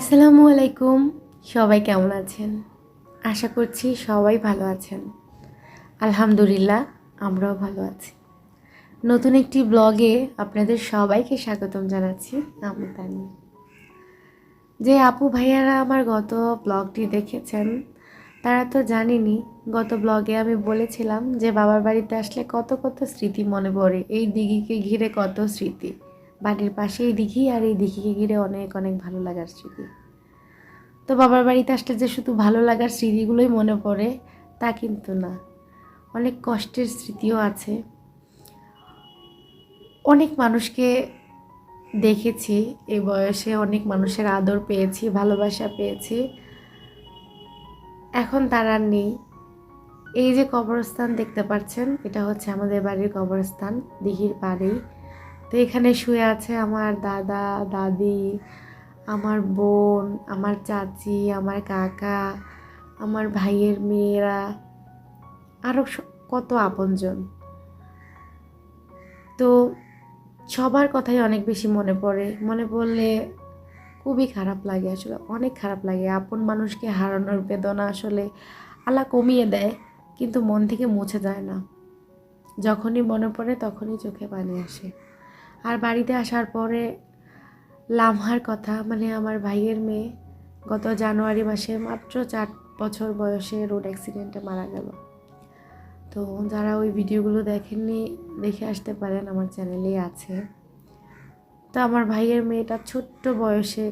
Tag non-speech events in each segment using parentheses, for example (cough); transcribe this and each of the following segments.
আসসালামু আলাইকুম। সবাই কেমন আছেন? আশা করছি সবাই ভালো আছেন। আলহামদুলিল্লাহ, আমরাও ভালো আছি। নতুন একটি ব্লগে আপনাদের সবাইকে স্বাগতম জানাচ্ছি আমি যে আপু ভাইয়ারা আমার গত ব্লগটি দেখেছেন, তারা তো জানেনি গত ব্লগে আমি বলেছিলাম যে বাবার বাড়িতে আসলে কত কত স্মৃতি মনে পড়ে, এই দিঘিকে ঘিরে কত স্মৃতি। বাড়ির পাশে এই দিঘি আর এই দিঘিকে ঘিরে অনেক অনেক ভালো লাগার স্মৃতি। তো বাবার বাড়িতে আসলে যে শুধু ভালো লাগার স্মৃতিগুলোই মনে পড়ে, তা কিন্তু না। অনেক কষ্টের স্মৃতিও আছে। অনেক মানুষকে দেখেছি এই বয়সে অনেক মানুষের আদর পেয়েছি, ভালোবাসা পেয়েছি। এখন তারা নেই। এই যে কবরস্থান দেখতে পাচ্ছেন, এটা হচ্ছে আমাদের বাড়ির কবরস্থান, দিঘির পাড়েই তো এখানে শুয়ে আছে আমার দাদা, দাদি, আমার বোন, আমার চাচি, আমার কাকা, আমার ভাইয়ের মেয়েরা আরও কত আপনজন। তো সবার কথাই অনেক বেশি মনে পড়ে। মনে পড়লে খুবই খারাপ লাগে আসলে, অনেক খারাপ লাগে। আপন মানুষকে হারানোর বেদনা আসলে আলা কমিয়ে দেয়, কিন্তু মন থেকে মুছে যায় না। যখনই মনে পড়ে তখনই চোখে পানি আসে। আর বাড়িতে আসার পরে লামহার কথা মানে আমার ভাইয়ের মেয়ে, গত জানুয়ারি মাসে মাত্র চার বছর বয়সে রোড অ্যাক্সিডেন্টে মারা গেল। তো যারা ওই ভিডিওগুলো দেখেননি, দেখে আসতে পারেন, আমার চ্যানেলেই আছে। তো আমার ভাইয়ের মেয়েটা ছোট্ট বয়সে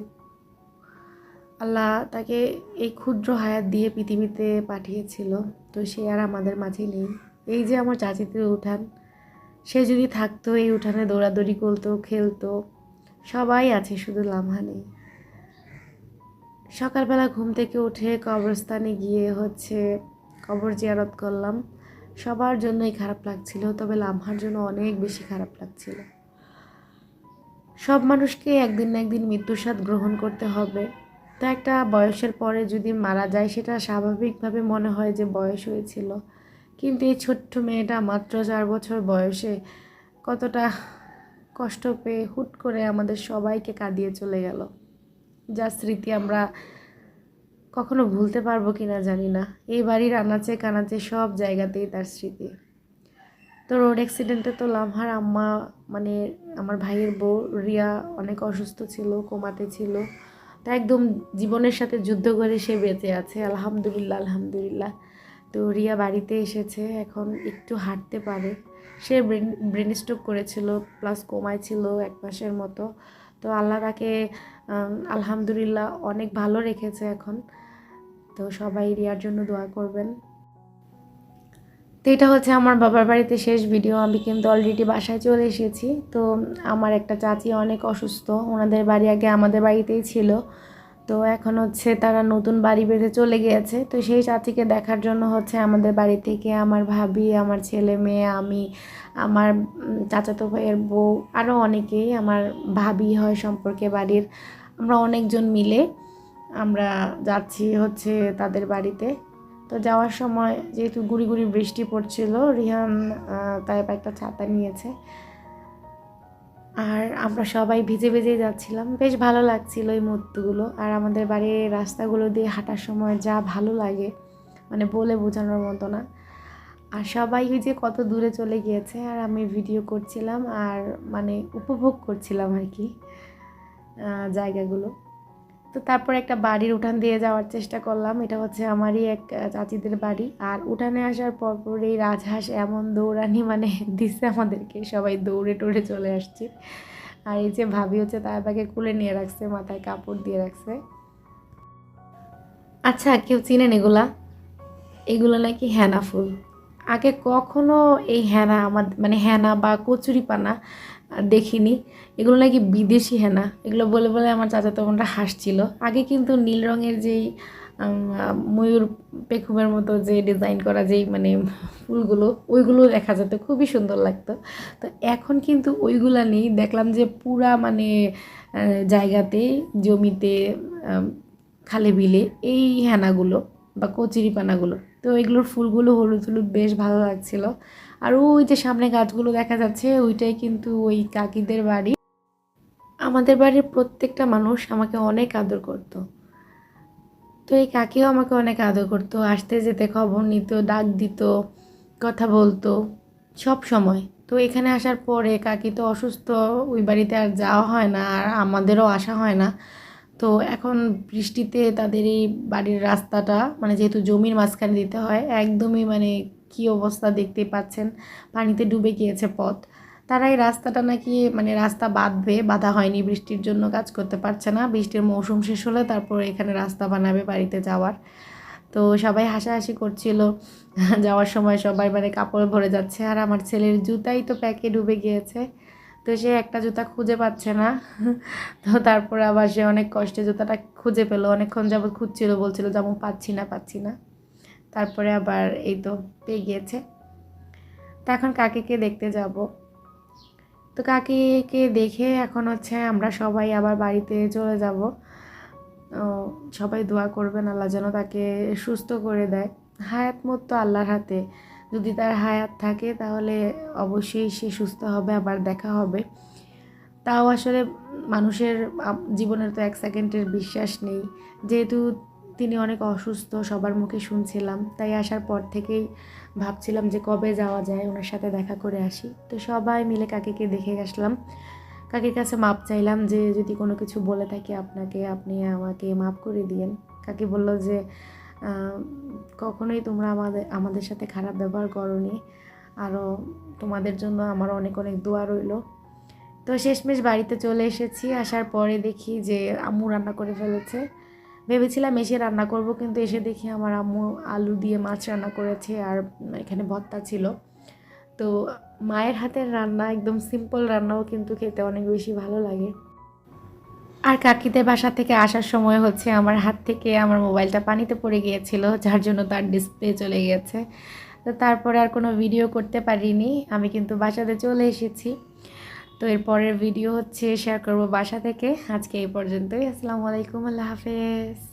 আল্লাহ তাকে এই ক্ষুদ্র হায়াত দিয়ে পৃথিবীতে পাঠিয়েছিল, তো সে আর আমাদের মাঝে নেই। এই যে আমার চাচিতে উঠান সে যদি থাকতো, এই উঠানে দৌড়াদৌড়ি করতো, খেলতো, সবাই আছে শুধু লামহা নেই সকালবেলা ঘুম থেকে উঠে কবরস্থানে গিয়ে হচ্ছে কবর জিয়ারত করলাম। সবার জন্যই খারাপ লাগছিল, তবে লামহার জন্য অনেক বেশি খারাপ লাগছিল। সব মানুষকে একদিন না একদিন মৃত্যুর স্বাদ গ্রহণ করতে হবে। তো একটা বয়সের পরে যদি মারা যায়, সেটা স্বাভাবিকভাবে মনে হয় যে বয়স হয়েছিল। কিন্তু এই ছোট্ট মেয়েটা মাত্র চার বছর বয়সে কতটা কষ্ট পেয়ে হুট করে আমাদের সবাইকে কাঁদিয়ে চলে গেল। যা স্মৃতি আমরা কখনো ভুলতে পারব কি না জানি না। এই বাড়ির আনাচে কানাচে সব জায়গাতেই তার স্মৃতি। তো রোড অ্যাক্সিডেন্টে তো লামহার আম্মা মানে আমার ভাইয়ের বউ রিয়া অনেক অসুস্থ ছিল, কোমাতে ছিল। তা একদম জীবনের সাথে যুদ্ধ করে সে বেঁচে আছে। আলহামদুলিল্লাহ আলহামদুলিল্লাহ। তো রিয়া বাড়িতে এসেছে, এখন একটু হাঁটতে পারে। সে ব্রেন ব্রেন স্ট্রোক করেছিল প্লাস কোমায় ছিল এক মাসের মতো। তো আল্লাহ তাকে আলহামদুলিল্লাহ অনেক ভালো রেখেছে এখন। তো সবাই রিয়ার জন্য দোয়া করবেন। তো এটা হচ্ছে আমার বাবার বাড়িতে শেষ ভিডিও আমি কিন্তু অলরেডি বাসায় চলে এসেছি। তো আমার একটা চাচি অনেক অসুস্থ। ওনাদের বাড়ি আগে আমাদের বাড়িতেই ছিল। তো এখন হচ্ছে তারা নতুন বাড়ি বেঁধে চলে গিয়েছে। তো সেই চাচিকে দেখার জন্য হচ্ছে আমাদের বাড়ি থেকে আমার ভাবি, আমার ছেলে মেয়ে, আমি, আমার চাচাতো ভাইয়ের বউ আরও অনেকেই আমার ভাবি হয় সম্পর্কে বাড়ির। আমরা অনেকজন মিলে আমরা যাচ্ছি হচ্ছে তাদের বাড়িতে। তো যাওয়ার সময় যেহেতু গুড়ি গুড়ি বৃষ্টি পড়ছিল, রিহান তাই একটা ছাতা নিয়েছে। আর আমরা সবাই ভিজে ভিজে যাচ্ছিলাম। বেশ ভালো লাগছিল এই মুহূর্তগুলো। আর আমাদের বাড়ির রাস্তাগুলো দিয়ে হাঁটার সময় যা ভালো লাগে মানে বলে বোঝানোর মতো না। আর সবাই ওই যে কত দূরে চলে গিয়েছে, আর আমি ভিডিও করছিলাম আর মানে উপভোগ করছিলাম আর কি জায়গাগুলো। তো তারপর একটা বাড়ির উঠান দিয়ে যাওয়ার চেষ্টা করলাম। এটা হচ্ছে আমারই এক চাচিদের বাড়ি। আর উঠানে আসার পর পর এই রাজহাঁস এমন দৌড়ানি মানে দিচ্ছে আমাদেরকে। সবাই দৌড়ে টোড়ে চলে আসছে। আর এই যে ভাবি হচ্ছে তার তাকে কুলে নিয়ে রাখছে, মাথায় কাপড় দিয়ে রাখছে। আচ্ছা কেউ চিনেন এগুলা? এগুলো নাকি হেনা ফুল। আগে কখনো এই হেনা আমার মানে হেনা বা কচুরি পানা দেখিনি। এগুলো নাকি বিদেশি হেনা। এগুলো বলে বলে আমার চাচা তখনটা হাসছিল। আগে কিন্তু নীল রঙের যেই ময়ূর পেখমের মতো যে ডিজাইন করা যেই মানে ফুলগুলো, ওইগুলো দেখা যেত। খুবই সুন্দর লাগতো। তো এখন কিন্তু ওইগুলা নেই। দেখলাম যে পুরা মানে জায়গাতে, জমিতে খালে বিলে এই হেনাগুলো। বা কচুরি পানাগুলো। তো এগুলোর ফুলগুলো হলুদ হলুদ বেশ ভালো লাগছিল। আর ওই যে সামনে গাছগুলো দেখা যাচ্ছে, ওইটাই কিন্তু ওই কাকিদের বাড়ি। আমাদের বাড়ির প্রত্যেকটা মানুষ আমাকে অনেক আদর করত। তো এই কাকিও আমাকে অনেক আদর করতো। আসতে যেতে খবর নিত, ডাক দিত, কথা বলতো, সব সময়। তো এখানে আসার পরে কাকি তো অসুস্থ, ওই বাড়িতে আর যাওয়া হয় না, আর আমাদেরও আসা হয় না। তো এখন বৃষ্টিতে তাদের এই বাড়ির রাস্তাটা মানে যেহেতু জমির মাঝখানে দিতে হয়, একদমই মানে কি অবস্থা দেখতেই পাচ্ছেন? পানিতে ডুবে গিয়েছে পথ। তারা এই রাস্তাটা নাকি মানে রাস্তা বাঁধবে, বাধা হয়নি, বৃষ্টির জন্য কাজ করতে পারছে না। বৃষ্টির মৌসুম শেষ হলে তারপর এখানে রাস্তা বানাবে বাড়িতে যাওয়ার। তো সবাই হাসাহাসি করছিল। যাওয়ার সময় সবাই মানে কাপড় ভরে যাচ্ছে। আর আমার ছেলের জুতাই তো প্যাকে ডুবে গিয়েছে। তো সে একটা জুতা খুঁজে পাচ্ছে না। (laughs) তো তারপরে আবার সে অনেক কষ্টে জুতাটা খুঁজে পেল। অনেকক্ষণ যাবত খুঁজছিল, বলছিল যেমন পাচ্ছি না পাচ্ছি না। তারপরে আবার এই তো পেয়ে গিয়েছে। তো এখন কাকিকে দেখতে যাব। তো কাকিকে দেখে এখন হচ্ছে আমরা সবাই আবার বাড়িতে চলে যাব। সবাই দোয়া করবেন, আল্লাহ যেন তাকে সুস্থ করে দেয়। হায়াত মত তো আল্লাহর হাতে। যদি তার হায়াত থাকে, তাহলে অবশ্যই সে সুস্থ হবে, আবার দেখা হবে। তাও আসলে মানুষের জীবনের তো এক সেকেন্ডের বিশ্বাস নেই। যেহেতু তিনি অনেক অসুস্থ, সবার মুখে শুনছিলাম, তাই আসার পর থেকেই ভাবছিলাম যে কবে যাওয়া যায়, ওনার সাথে দেখা করে আসি। তো সবাই মিলে কাকিকে দেখে আসলাম। কাকির কাছে মাপ চাইলাম যে যদি কোনো কিছু বলে থাকি আপনাকে, আপনি আমাকে মাপ করে দিয়েন। কাকি বলল যে কখনোই তোমরা আমাদের আমাদের সাথে খারাপ ব্যবহার করনি। আরও তোমাদের জন্য আমার অনেক অনেক দোয়া রইল। তো শেষমেশ বাড়িতে চলে এসেছি। আসার পরে দেখি যে আম্মু রান্না করে ফেলেছে। ভেবেছিলাম এসে রান্না করব, কিন্তু এসে দেখি আমার আম্মু আলু দিয়ে মাছ রান্না করেছে আর এখানে ভর্তা ছিল। তো মায়ের হাতের রান্না, একদম সিম্পল রান্নাও কিন্তু খেতে অনেক বেশি ভালো লাগে। আর কাকিদের বাসা থেকে আসার সময় হচ্ছে আমার হাত থেকে আমার মোবাইলটা পানিতে পড়ে গিয়েছিল, যার জন্য তার ডিসপ্লে চলে গেছে তো তারপরে আর কোনো ভিডিও করতে পারিনি। আমি কিন্তু বাসাতে চলে এসেছি। তো এরপরের ভিডিও হচ্ছে শেয়ার করব বাসা থেকে। আজকে এই পর্যন্তই। আসসালামু আলাইকুম, আল্লাহ হাফেজ।